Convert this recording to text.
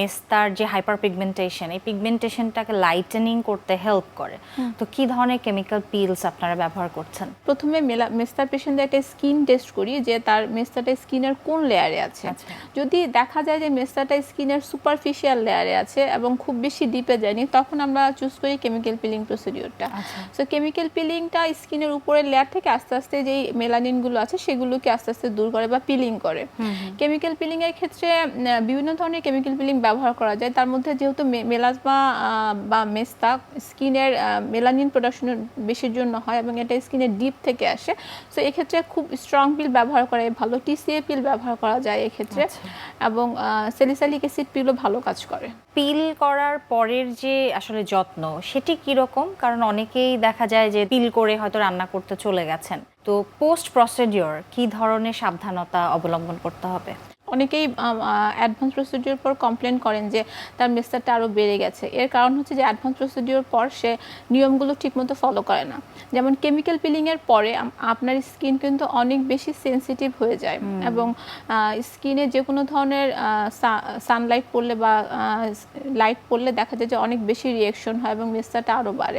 মেস্তার যে hyper pigmentation এই পিগমেন্টেশনটাকে lightning করতে হেল্প করে। তো কি ধরনের কেমিক্যাল পিলস আপনারা ব্যবহার করছেন? প্রথমে মেস্তার পেশেন্টদের একটা স্কিন টেস্ট করি যে তার মেস্তাটা স্কিনের কোন লেয়ারে আছে। আচ্ছা। যদি দেখা যায় যে মেস্তাটা স্কিনের সুপারফিশিয়াল লেয়ারে আছে এবং খুব বেশি ডিপে যায়নি তখন আমরা চুজ করি কেমিক্যাল পিলিং প্রসিডিওরটা। সো কেমিক্যাল পিলিংটা স্কিনের উপরের লেয়ার থেকে আস্তে আস্তে যেই মেলানিনগুলো আছে সেগুলোকে আস্তে আস্তে দূর করে বা পিলিং করে। কেমিক্যাল পিলিং এর ক্ষেত্রে বিভিন্ন ধরনের কেমিক্যাল পিলিং ব্যবহার করা যায়। তার মধ্যে যেহেতু মেলাজমা বা মেস্তা স্কিনের মেলানিন প্রোডাকশনের বেশির জন্য হয় এবং এটা স্কিনের ডিপ থেকে আসে। সো এক্ষেত্রে খুব স্ট্রং পিল ব্যবহার করা ভালো টিসিএ পিল ব্যবহার করা যায় এক্ষেত্রে আচ্ছা। এবং সেলিসালিক অ্যাসিড পিলও ভালো কাজ করে। পিল করার পরের যে আসলে যত্ন সেটি কীরকম কারণ অনেকেই দেখা যায় যে পিল করে হয়তো রান্না করতে চলে গেছেন। তো পোস্ট প্রসিডিওর কি ধরনের সাবধানতা অবলম্বন করতে হবে? অনেকেই অ্যাডভান্স প্রসিডিওর পর কমপ্লেন করেন যে তার মেস্টারটা আরও বেড়ে গেছে। এর কারণ হচ্ছে যে অ্যাডভান্স প্রসিডিওর পর সে নিয়মগুলো ঠিকমতো ফলো করে না। যেমন কেমিক্যাল পিলিংয়ের পরে আপনার স্কিন কিন্তু অনেক বেশি সেনসিটিভ হয়ে যায় এবং স্কিনে যে কোনো ধরনের সানলাইট পড়লে বা লাইট পড়লে দেখা যায় যে অনেক বেশি রিয়েকশন হয় এবং মেস্টারটা আরও বাড়ে।